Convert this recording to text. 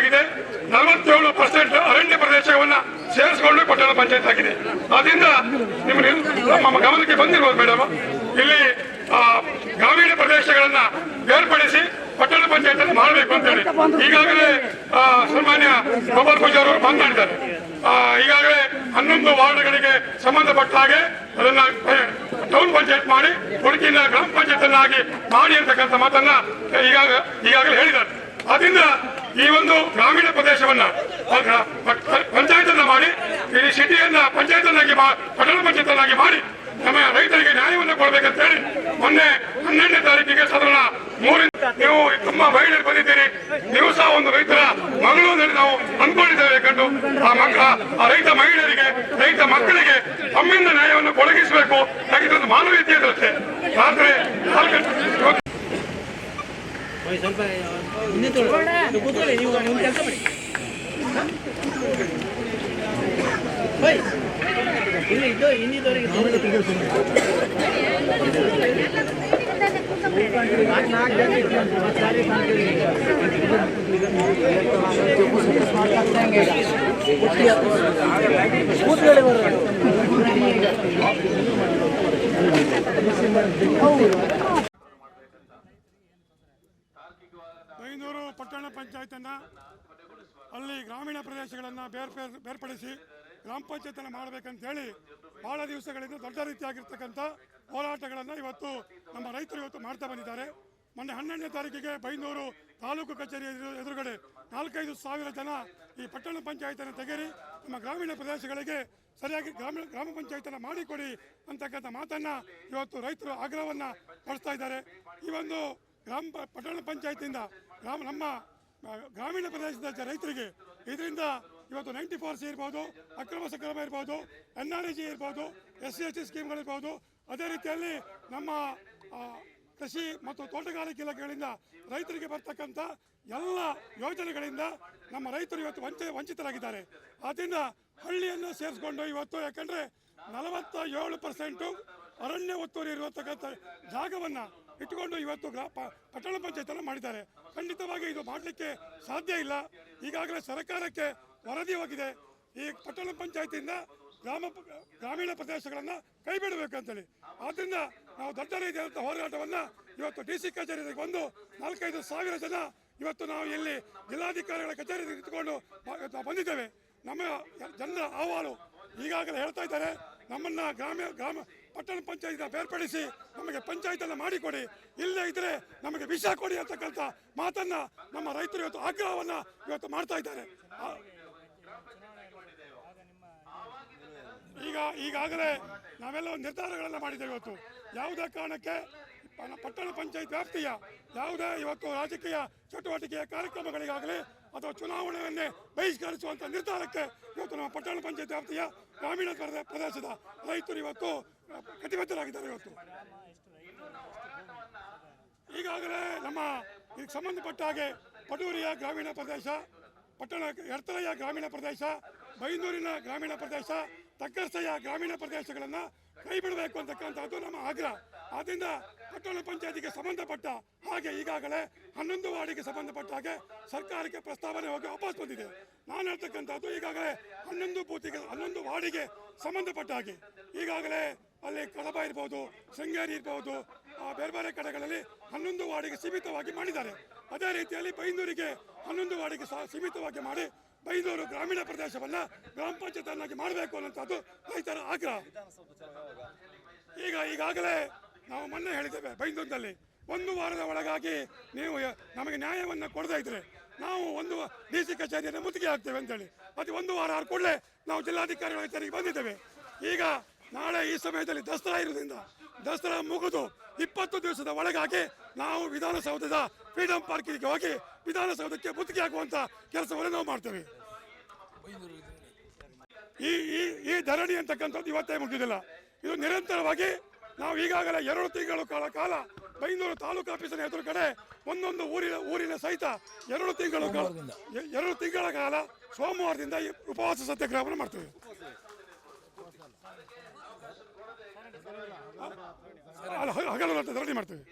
ಆಗಿದೆ. ನಲವತ್ತೇಳು ಪರ್ಸೆಂಟ್ ಅರಣ್ಯ ಪ್ರದೇಶವನ್ನ ಸೇರಿಸಿಕೊಂಡು ಪಟ್ಟಣ ಪಂಚಾಯತ್ ಆಗಿದೆ. ಅದರಿಂದ ನಿಮ್ಮ ನಮ್ಮ ಗಮನಕ್ಕೆ ಬಂದಿರ್ಬೋದು ಮೇಡಮ್ ಇಲ್ಲಿ ಗ್ರಾಮೀಣ ಪ್ರದೇಶಗಳನ್ನ ಬೇರ್ಪಡಿಸಿ ಪಟ್ಟಣ ಪಂಚಾಯತ್ ಅಲ್ಲಿ ಮಾಡಬೇಕು ಅಂತ ಹೇಳಿ. ಈಗಾಗಲೇ ಸನ್ಮಾನ್ಯ ಗೋಪಾಲ್ ಪೂಜಾರ್ ಅವರು ಮಾತನಾಡಿದ್ದಾರೆ. ಈಗಾಗಲೇ ಹನ್ನೊಂದು ವಾರ್ಡ್ಗಳಿಗೆ ಸಂಬಂಧಪಟ್ಟ ಹಾಗೆ ಅದನ್ನ ಟೌನ್ ಪಂಚಾಯತ್ ಮಾಡಿ ಹುಡುಕಿನ ಗ್ರಾಮ ಪಂಚಾಯತ್ ಅನ್ನಾಗಿ ಮಾಡಿ ಅಂತಕ್ಕಂಥ ಮಾತನ್ನ ಈಗಾಗ, ಈಗಾಗಲೇ ಹೇಳಿದ್ದಾರೆ. ಅದರಿಂದ ಈ ಒಂದು ಗ್ರಾಮೀಣ ಪ್ರದೇಶವನ್ನ ಪಂಚಾಯತ್ ಮಾಡಿ, ಈ ಸಿಟಿಯನ್ನ ಪಂಚಾಯತ್ ಅನ್ನಾಗಿ ಪಟ್ಟಣ ಪಂಚಾಯತ್ ಮಾಡಿ ನಮ್ಮ ರೈತರಿಗೆ ನ್ಯಾಯವನ್ನು ಕೊಡಬೇಕಂತ ಹೇಳಿ ಮೊನ್ನೆ ಹನ್ನೆರಡನೇ ತಾರೀಕಿಗೆ ಸಾಧಾರಣ ಮೂರಿಂದ ನೀವು ತುಂಬಾ ಮಹಿಳೆಯರು ಬಂದಿದ್ದೀರಿ. ನೀವು ಸಹ ಒಂದು ರೈತರ ಮಗಳು ನಾವು ಅಂದ್ಕೊಂಡಿದ್ದೇವೆ ಕಂಡು ಆ ಮಕ್ಕಳ ಆ ರೈತ ಮಹಿಳೆಯರಿಗೆ, ರೈತ ಮಕ್ಕಳಿಗೆ ತಮ್ಮಿಂದ ನ್ಯಾಯವನ್ನು ಒದಗಿಸಬೇಕು. ಇದೊಂದು ಮಾನವೀಯತೆ ಇರುತ್ತೆ ಆದ್ರೆ ಸ್ವಲ್ಪ ಇನ್ನೇ ತೊಗೊಳ್ಳಿ ಕೂತ್ಕೊಳ್ಳಿ ನೀವು ಒಂದು ಕೆಲಸ ಮಾಡಿ ಇಲ್ಲಿ ಇದ್ದು ಇನ್ನಿದ್ದವರಿಗೆ ಬೈಂದೂರು ಪಟ್ಟಣ ಪಂಚಾಯತನ್ನ ಅಲ್ಲಿ ಗ್ರಾಮೀಣ ಪ್ರದೇಶಗಳನ್ನು ಬೇರ್ ಬೇರ್- ಬೇರ್ಪಡಿಸಿ ಗ್ರಾಮ ಪಂಚಾಯತನ್ನು ಮಾಡಬೇಕಂತ ಹೇಳಿ ಬಹಳ ದಿವಸಗಳಿಂದ ದೊಡ್ಡ ರೀತಿಯಾಗಿರ್ತಕ್ಕಂಥ ಹೋರಾಟಗಳನ್ನು ಇವತ್ತು ನಮ್ಮ ರೈತರು ಇವತ್ತು ಮಾಡ್ತಾ ಬಂದಿದ್ದಾರೆ. ಮೊನ್ನೆ ಹನ್ನೆರಡನೇ ತಾರೀಕಿಗೆ ಬೈನೂರು ತಾಲೂಕು ಕಚೇರಿ ಎದುರು- ಎದುರುಗಡೆ ನಾಲ್ಕೈದು ಸಾವಿರ ಜನ ಈ ಪಟ್ಟಣ ಪಂಚಾಯತನ್ನು ತೆಗೆರಿ ನಮ್ಮ ಗ್ರಾಮೀಣ ಪ್ರದೇಶಗಳಿಗೆ ಸರಿಯಾಗಿ ಗ್ರಾಮೀಣ, ಗ್ರಾಮ ಪಂಚಾಯತನ್ನು ಮಾಡಿಕೊಡಿ ಅಂತಕ್ಕಂಥ ಮಾತನ್ನ ಇವತ್ತು ರೈತರು ಆಗ್ರಹವನ್ನ ಪಡಿಸ್ತಾ ಇದ್ದಾರೆ. ಈ ಒಂದು ಗ್ರಾಮ ಪಟ್ಟಣ ಪಂಚಾಯತಿಯಿಂದ ಗ್ರಾಮ ನಮ್ಮ ಗ್ರಾಮೀಣ ಪ್ರದೇಶದ ರೈತರಿಗೆ ಇದರಿಂದ ಇವತ್ತು ನೈಂಟಿ ಫೋರ್ ಸಿ ಇರ್ಬೋದು, ಅಕ್ರಮ ಸಕ್ರಮ ಇರ್ಬೋದು ಎನ್ ಆರ್ ಜಿ ಇರ್ಬೋದು ಎಸ್ ಸಿ ಎಸ್ ಸಿ ಸ್ಕೀಮ್ಗಳಿರ್ಬೋದು. ಅದೇ ರೀತಿಯಲ್ಲಿ ನಮ್ಮ ಕೃಷಿ ಮತ್ತು ತೋಟಗಾರಿಕೆ ಇಲಾಖೆಗಳಿಂದ ರೈತರಿಗೆ ಬರ್ತಕ್ಕಂಥ ಎಲ್ಲ ಯೋಜನೆಗಳಿಂದ ನಮ್ಮ ರೈತರು ಇವತ್ತು ವಂಚ ವಂಚಿತರಾಗಿದ್ದಾರೆ. ಆದ್ದರಿಂದ ಹಳ್ಳಿಯನ್ನು ಸೇರಿಸ್ಕೊಂಡು ಇವತ್ತು ಯಾಕಂದರೆ ನಲವತ್ತ ಏಳು ಪರ್ಸೆಂಟು ಅರಣ್ಯ ಒತ್ತುವರಿ ಇರತಕ್ಕಂಥ ಜಾಗವನ್ನ ಇಟ್ಟುಕೊಂಡು ಇವತ್ತು ಗ್ರಾಮ ಪಟ್ಟಣ ಪಂಚಾಯತನ್ನು ಮಾಡಿದ್ದಾರೆ. ಖಂಡಿತವಾಗಿ ಇದು ಮಾಡಲಿಕ್ಕೆ ಸಾಧ್ಯ ಇಲ್ಲ. ಈಗಾಗಲೇ ಸರ್ಕಾರಕ್ಕೆ ವರದಿ ಹೋಗಿದೆ. ಈ ಪಟ್ಟಣ ಪಂಚಾಯತಿಯಿಂದ ಗ್ರಾಮ ಗ್ರಾಮೀಣ ಪ್ರದೇಶಗಳನ್ನು ಕೈ ಬಿಡಬೇಕಂತೇಳಿ ಆದ್ದರಿಂದ ನಾವು ದೊಡ್ಡ ರೀತಿಯಾದಂಥ ಹೋರಾಟವನ್ನ ಇವತ್ತು ಡಿ ಸಿ ಕಚೇರಿಗೆ ಬಂದು ನಾಲ್ಕೈದು ಸಾವಿರ ಜನ ಇವತ್ತು ನಾವು ಇಲ್ಲಿ ಜಿಲ್ಲಾಧಿಕಾರಿಗಳ ಕಚೇರಿ ನಿಂತುಕೊಂಡು ಬಂದಿದ್ದೇವೆ. ನಮ್ಮ ಜನರ ಅಹವಾಲು ಈಗಾಗಲೇ ಹೇಳ್ತಾ ಇದ್ದಾರೆ. ನಮ್ಮನ್ನ ಗ್ರಾಮ ಗ್ರಾಮ ಪಟ್ಟಣ ಪಂಚಾಯತ್ನ ಬೇರ್ಪಡಿಸಿ ನಮಗೆ ಪಂಚಾಯತ್ ಅನ್ನ ಮಾಡಿಕೊಡಿ. ಇಲ್ಲದೇ ಇದ್ರೆ ನಮಗೆ ವಿಷ ಕೊಡಿ ಅಂತಕ್ಕಂಥ ಮಾತನ್ನ ನಮ್ಮ ರೈತರು ಇವತ್ತು ಆಗ್ರಹವನ್ನ ಇವತ್ತು ಮಾಡ್ತಾ ಇದ್ದಾರೆ. ಈಗ, ಈಗಾಗಲೇ ನಾವೆಲ್ಲ ಒಂದು ನಿರ್ಧಾರಗಳನ್ನ ಮಾಡಿದ್ದೇವೆ ಇವತ್ತು. ಯಾವುದೇ ಕಾರಣಕ್ಕೆ ಪಟ್ಟಣ ಪಂಚಾಯತ್ ವ್ಯಾಪ್ತಿಯ ಯಾವುದೇ ಇವತ್ತು ರಾಜಕೀಯ ಚಟುವಟಿಕೆಯ ಕಾರ್ಯಕ್ರಮಗಳಿಗಾಗಲಿ ಅಥವಾ ಚುನಾವಣೆಯನ್ನೇ ಬಹಿಷ್ಕರಿಸುವಂತ ನಿರ್ಧಾರಕ್ಕೆ ಇವತ್ತು ನಮ್ಮ ಪಟ್ಟಣ ಪಂಚಾಯತ್ ವ್ಯಾಪ್ತಿಯ ಗ್ರಾಮೀಣ ಪ್ರದೇ- ಪ್ರದೇಶದ ರೈತರು ಇವತ್ತು ಕಟಿಬದ್ಧರಾಗಿದ್ದಾರೆ ಇವತ್ತು. ಈಗಾಗಲೇ ನಮ್ಮ ಇದಕ್ಕೆ ಸಂಬಂಧಪಟ್ಟ ಹಾಗೆ ಪಡೂರಿಯ ಗ್ರಾಮೀಣ ಪ್ರದೇಶ, ಪಟ್ಟಣ ಎರ್ತಲೆಯ ಗ್ರಾಮೀಣ ಪ್ರದೇಶ, ಬೈಂದೂರಿನ ಗ್ರಾಮೀಣ ಪ್ರದೇಶ ತಕ್ಕರ್ಸೆಯ ಗ್ರಾಮೀಣ ಪ್ರದೇಶಗಳನ್ನು ಕೈ ಬಿಡಬೇಕು ಅಂತಕ್ಕಂಥದ್ದು ನಮ್ಮ ಆಗ್ರಹ. ಆದ್ದರಿಂದ ಪಟ್ಟಣ ಪಂಚಾಯತಿಗೆ ಸಂಬಂಧಪಟ್ಟ ಹಾಗೆ ಈಗಾಗಲೇ ಹನ್ನೊಂದು ವಾರ್ಡಿಗೆ ಸಂಬಂಧಪಟ್ಟ ಹಾಗೆ ಸರ್ಕಾರಕ್ಕೆ ಪ್ರಸ್ತಾವನೆ ಹೋಗಿ ವಾಪಸ್ ಬಂದಿದೆ. ನಾನು ಹೇಳ್ತಕ್ಕಂಥದ್ದು ಈಗಾಗಲೇ ಹನ್ನೊಂದು ಬೂತಿಗೆ, ಹನ್ನೊಂದು ವಾರ್ಡಿಗೆ ಸಂಬಂಧಪಟ್ಟ ಹಾಗೆ. ಈಗಾಗಲೇ ಅಲ್ಲಿ ಕಡಬ ಇರ್ಬೋದು, ಶೃಂಗೇರಿ ಇರ್ಬೋದು ಬೇರೆ ಬೇರೆ ಕಡೆಗಳಲ್ಲಿ ಹನ್ನೊಂದು ವಾರ್ಡಿಗೆ ಸೀಮಿತವಾಗಿ ಮಾಡಿದ್ದಾರೆ. ಅದೇ ರೀತಿಯಲ್ಲಿ ಬೈಂದೂರಿಗೆ ಹನ್ನೊಂದು ವಾರ್ಡಿಗೆ ಸೀಮಿತವಾಗಿ ಮಾಡಿ ಬೈಂದೂರು ಗ್ರಾಮೀಣ ಪ್ರದೇಶವನ್ನ ಗ್ರಾಮ ಪಂಚಾಯತ್ ಅನ್ನಾಗಿ ಮಾಡಬೇಕು ಅನ್ನೋಂಥದ್ದು ರೈತರ ಆಗ್ರಹ. ಈಗ ಈಗಾಗಲೇ ನಾವು ಮೊನ್ನೆ ಹೇಳಿದ್ದೇವೆ ಬೈಂದೂರಿನಲ್ಲಿ ಒಂದು ವಾರದ ಒಳಗಾಗಿ ನೀವು ನಮಗೆ ನ್ಯಾಯವನ್ನು ಕೊಡದೇ ಇದ್ರೆ ನಾವು ಒಂದು ಡಿ ಸಿ ಕಚೇರಿಯನ್ನು ಮುತ್ತಿಗೆ ಹಾಕ್ತೇವೆ ಅಂತೇಳಿ. ಅದು ಒಂದು ವಾರ ಆರು ಕೂಡಲೇ ನಾವು ಜಿಲ್ಲಾಧಿಕಾರಿಗಳ ಕಚೇರಿಗೆ ಬಂದಿದ್ದೇವೆ. ಈಗ ನಾಳೆ ಈ ಸಮಯದಲ್ಲಿ ದಸರಾ ಇರೋದ್ರಿಂದ ದಸರಾ ಮುಗಿದು ಇಪ್ಪತ್ತು ದಿವಸದ ಒಳಗಾಗಿ ನಾವು ವಿಧಾನಸೌಧದ ಫ್ರೀಡಮ್ ಪಾರ್ಕಿಗೆ ಹೋಗಿ ವಿಧಾನಸೌಧಕ್ಕೆ ಮುತ್ತಿಗೆ ಹಾಕುವಂಥ ಕೆಲಸವನ್ನು ನಾವು ಮಾಡ್ತೇವೆ. ಈ ಈ ಈ ಧರಣಿ ಅಂತಕ್ಕಂಥದ್ದು ಇವತ್ತೇ ಮುಗಿದಿಲ್ಲ. ಇದು ನಿರಂತರವಾಗಿ ನಾವು ಈಗಾಗಲೇ ಎರಡು ತಿಂಗಳ ಕಾಲ ಕಾಲ ಬೈಂದೂರು ತಾಲೂಕು ಆಫೀಸಿನ ಎದುರು ಕಡೆ ಒಂದೊಂದು ಊರಿನ ಊರಿನ ಸಹಿತ ಎರಡು ತಿಂಗಳ ಕಾಲ ಎರಡು ತಿಂಗಳ ಕಾಲ ಸೋಮವಾರದಿಂದ ಈ ಉಪವಾಸ ಸತ್ಯಾಗ್ರಹವನ್ನು ಮಾಡ್ತೇವೆ. ಹಗಲು ಧರಣಿ ಮಾಡ್ತೇವೆ.